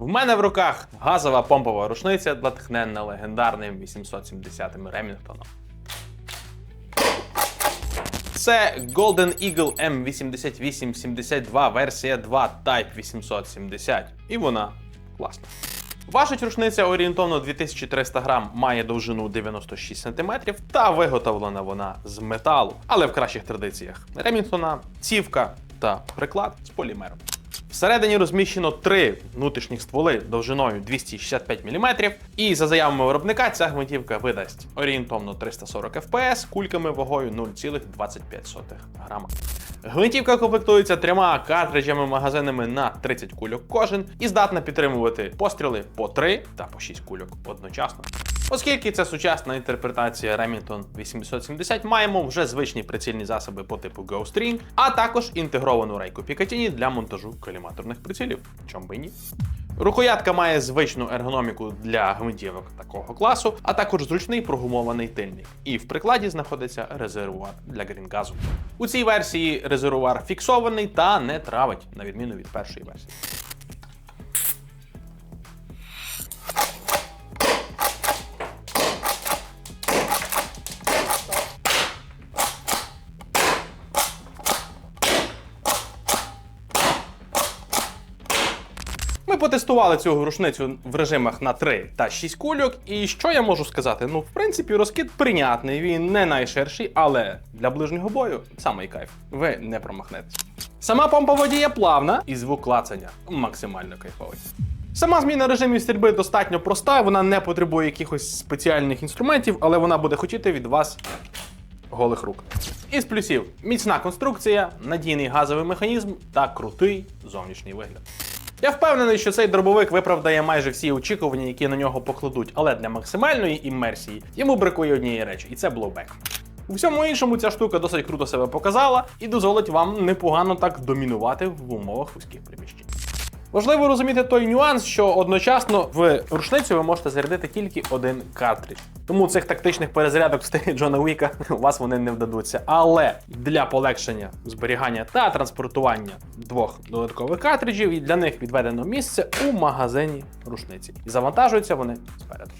В мене в руках газова помпова рушниця для тхненна легендарним 870 Ремінгтоном. Це Golden Eagle M8872 версія 2 Type 870. І вона класна. Важить рушниця орієнтовно 2300 грам, має довжину 96 см та виготовлена вона з металу, але в кращих традиціях Ремінгтона, цівка та приклад з полімером. Всередині розміщено три внутрішніх стволи довжиною 265 мм, і за заявами виробника ця гвинтівка видасть орієнтовно 340 FPS кульками вагою 0,25 грама. Гвинтівка комплектується трьома картриджами магазинами на 30 кульок кожен і здатна підтримувати постріли по 3 та по 6 кульок одночасно. Оскільки це сучасна інтерпретація Remington 870, маємо вже звичні прицільні засоби по типу GoString, а також інтегровану рейку Picatinny для монтажу коліматорних прицілів. Чом би ні? Рукоятка має звичну ергономіку для гвинтівок такого класу, а також зручний прогумований тильник. І в прикладі знаходиться резервуар для грінгазу. У цій версії резервуар фіксований та не травить, на відміну від першої версії. Ми потестували цю рушницю в режимах на 3 та 6 кульок. І що я можу сказати? Ну, в принципі, розкид прийнятний, він не найширший, але для ближнього бою самий кайф. Ви не промахнетесь. Сама помпа водія плавна і звук клацання максимально кайфовий. Сама зміна режимів стрільби достатньо проста, вона не потребує якихось спеціальних інструментів, але вона буде хотіти від вас голих рук. Із плюсів міцна конструкція, надійний газовий механізм та крутий зовнішній вигляд. Я впевнений, що цей дробовик виправдає майже всі очікування, які на нього покладуть, але для максимальної іммерсії йому бракує однієї речі, і це блоубек. У всьому іншому ця штука досить круто себе показала і дозволить вам непогано так домінувати в умовах вузьких приміщень. Важливо розуміти той нюанс, що одночасно в рушницю ви можете зарядити тільки один картридж. Тому цих тактичних перезарядок в стилі Джона Уіка у вас вони не вдадуться. Але для полегшення зберігання та транспортування двох додаткових картриджів і для них відведено місце у магазині рушниці. І завантажуються вони спереду.